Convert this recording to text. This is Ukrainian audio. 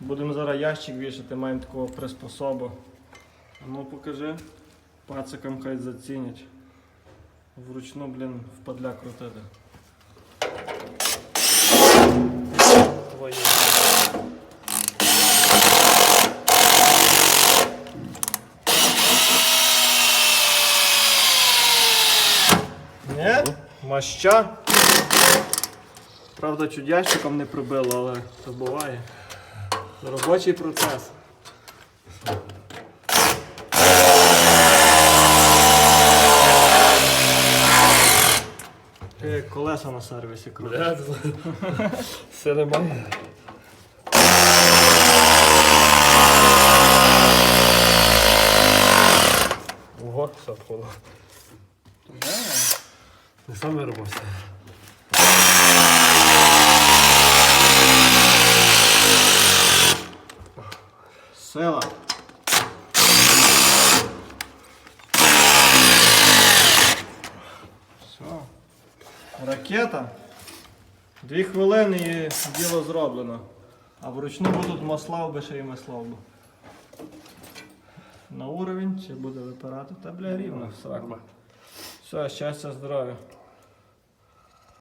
Будемо зараз ящик вішати, маємо такого приспособу. Ну покажи. Пацикам хай зацінять. Вручну, блін, впадля крутити. Твоє. Ні? Маща. Правда, чуть ящиком не прибило, але то буває. Робочий процес. Як колеса на сервісі. Бля, все нормально. Ого, сапнуло. Не саме робився. Сила. Все. Ракета. Дві хвилини і діло зроблено. А вручну будуть маслав би ще й маслав би. На уровень чи буде випирати? Та бля рівно. Все, щастя, здоров'я.